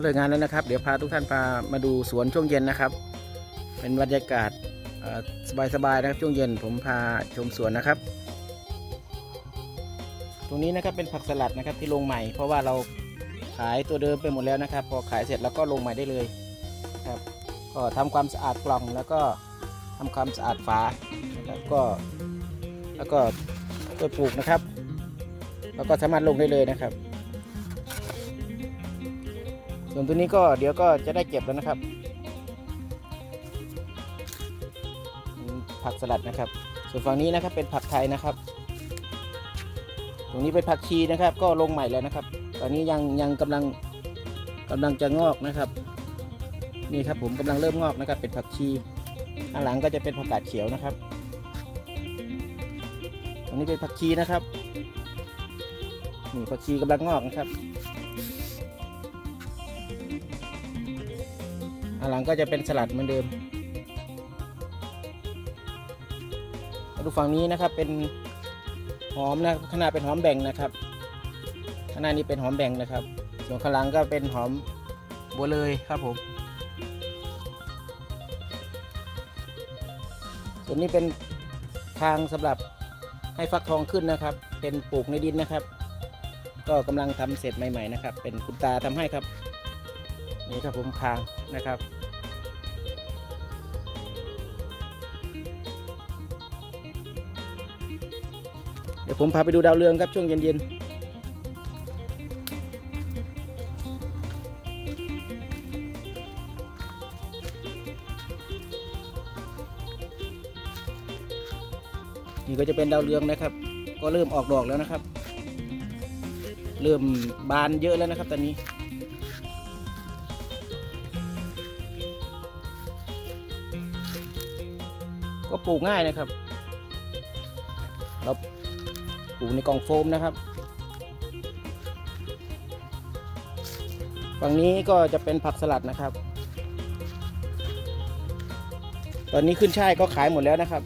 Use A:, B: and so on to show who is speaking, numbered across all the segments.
A: เลิกงานแล้วนะครับ เดี๋ยวพาทุกท่านพามาดูสวนช่วงเย็นนะครับ เป็นบรรยากาศสบายๆนะครับช่วงเย็นผมพาชมสวนนะครับ ตรงนี้นะครับเป็นผักสลัดนะครับที่ลงใหม่ เพราะว่าเราขายตัวเดิมไปหมดแล้วนะครับ พอขายเสร็จแล้วก็ลงใหม่ได้เลยครับก็ทำความสะอาดกล่องแล้วก็ทำความสะอาดฝานะครับก็แล้วก็ก็ปลูกนะครับ แล้วก็สามารถลงได้เลยนะครับ ส่วนตัวนี้ก็เดี๋ยวก็จะได้เก็บแล้วนะครับ ผักสลัดนะครับ ส่วนฝั่งนี้นะครับเป็นผักไทยนะครับ ตรงนี้เป็นผักชีนะครับ ก็ลงใหม่แล้วนะครับ ตอนนี้ยังยังกำลังกำลังจะงอกนะครับ นี่ครับผมกำลังเริ่มงอกนะครับ เป็นผักชีข้างหลังก็จะเป็นผักกาดเขียวนะครับตรงนี้เป็นผักชีนะครับนี่ผักชีกำลังงอกนะครับ หลังก็จะเป็นสลัดเหมือนเดิมมาดูฝั่งนี้นะครับเป็นหอมนะขนาดเป็นหอมแบ่งนะครับขนาดนี้เป็นหอมแบ่งนะครับ ส่วนข้างหลังก็เป็นหอมบัวเลยครับผมส่วนนี้เป็นทางสำหรับให้ฟักทองขึ้นนะครับ เป็นปลูกในดินนะครับ ก็กำลังทำเสร็จใหม่ ๆ นะครับ เป็นคุณตาทำให้ครับ นี่ครับผมคางนะครับเดี๋ยวผมพาไปดูดาวเรืองครับช่วงเย็นๆนี่ก็จะเป็นดาวเรืองนะครับ ก็เริ่มออกดอกแล้วนะครับ เริ่มบานเยอะแล้วนะครับตอนนี้ ก็ปลูกง่ายนะครับ เราปลูกในกล่องโฟมนะครับ ฝั่งนี้ก็จะเป็นผักสลัดนะครับ ตอนนี้ขึ้นช่ายก็ขายหมดแล้วนะครับ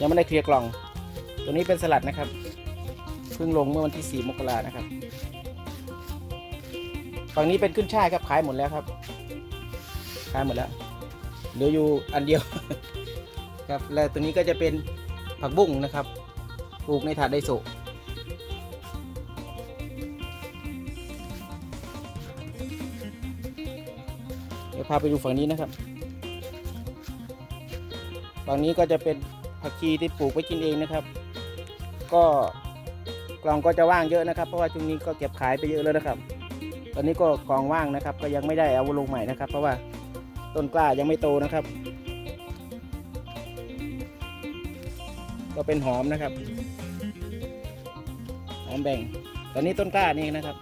A: ยังไม่ได้เคลียร์กล่อง ตัวนี้เป็นสลัดนะครับ เพิ่งลงเมื่อวันที่ 4 มกรานะครับ ฝั่งนี้เป็นขึ้นช่ายครับขายหมดแล้วครับ ขายหมดแล้ว เหลืออยู่อันเดียว ครับ และตัวนี้ก็จะเป็นผักบุ้งนะครับ ปลูกในถาดไดโซเดี๋ยวพาไปดูฝั่งนี้นะครับ ฝั่งนี้ก็จะเป็นผักชีที่ปลูกไว้กินเองนะครับ ก็กล่องก็จะว่างเยอะนะครับ เพราะว่าช่วงนี้ก็เก็บขายไปเยอะแล้วนะครับ ตอนนี้ก็กล่องว่างนะครับ ก็ยังไม่ได้เอาลงใหม่นะครับ เพราะว่า ต้นกล้ายังไม่โตนะครับ ก็เป็นหอมนะครับ หอมแบ่ง ตอนนี้ต้นกล้านี่นะครับ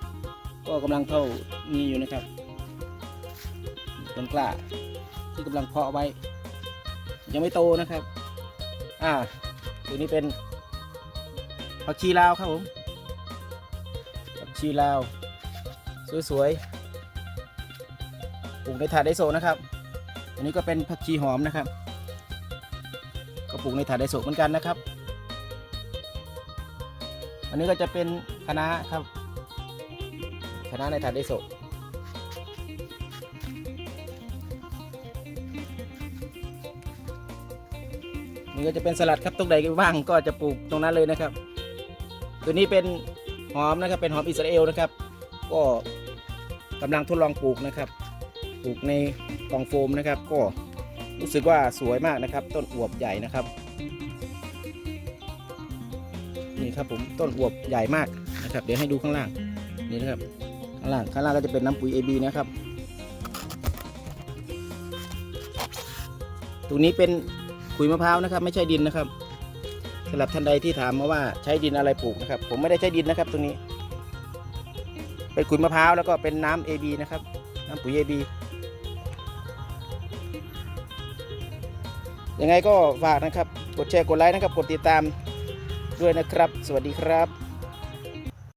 A: ก็กำลังเข้ามีอยู่นะครับ ต้นกล้า ที่กำลังเพาะไว้ ยังไม่โตนะครับ อ่าตัวนี้เป็นผักชีลาวครับผมผักชีลาว สวยๆปลูกในถาดไดโซนะครับ อันนี้ก็เป็นผักชีหอมนะครับ ก็ปลูกในถาดไดโซเหมือนกันนะครับ อันนี้ก็จะเป็นคะน้าครับคะน้าในถาดไดโซนี่ก็จะเป็นสลัดครับตรงใดว่างก็จะปลูกตรงนั้นเลยนะครับ ตัวนี้เป็นหอมนะครับเป็นหอมอิสราเอลนะครับ ก็กำลังทดลองปลูกนะครับ ปลูกในกล่องโฟมนะครับ ก็รู้สึกว่าสวยมากนะครับ ต้นอวบใหญ่นะครับ นี่ครับผมต้นอวบใหญ่มากนะครับ เดี๋ยวให้ดูข้างล่างนี่นะครับข้างล่างข้างล่างก็จะเป็นน้ำปุ๋ย AB นะครับตรงนี้เป็นขุยมะพร้าวนะครับ ไม่ใช่ดินนะครับสำหรับท่านใดที่ถามมาว่าใช้ดินอะไรปลูกนะครับ ผมไม่ได้ใช้ดินนะครับ ตรงนี้ เป็นขุยมะพร้าวแล้วก็เป็นน้ำ AB นะครับ น้ำปุ๋ย AB ยังไงก็ฝากนะครับ กดแชร์กดไลค์นะครับ กดติดตามด้วยนะครับ สวัสดีครับ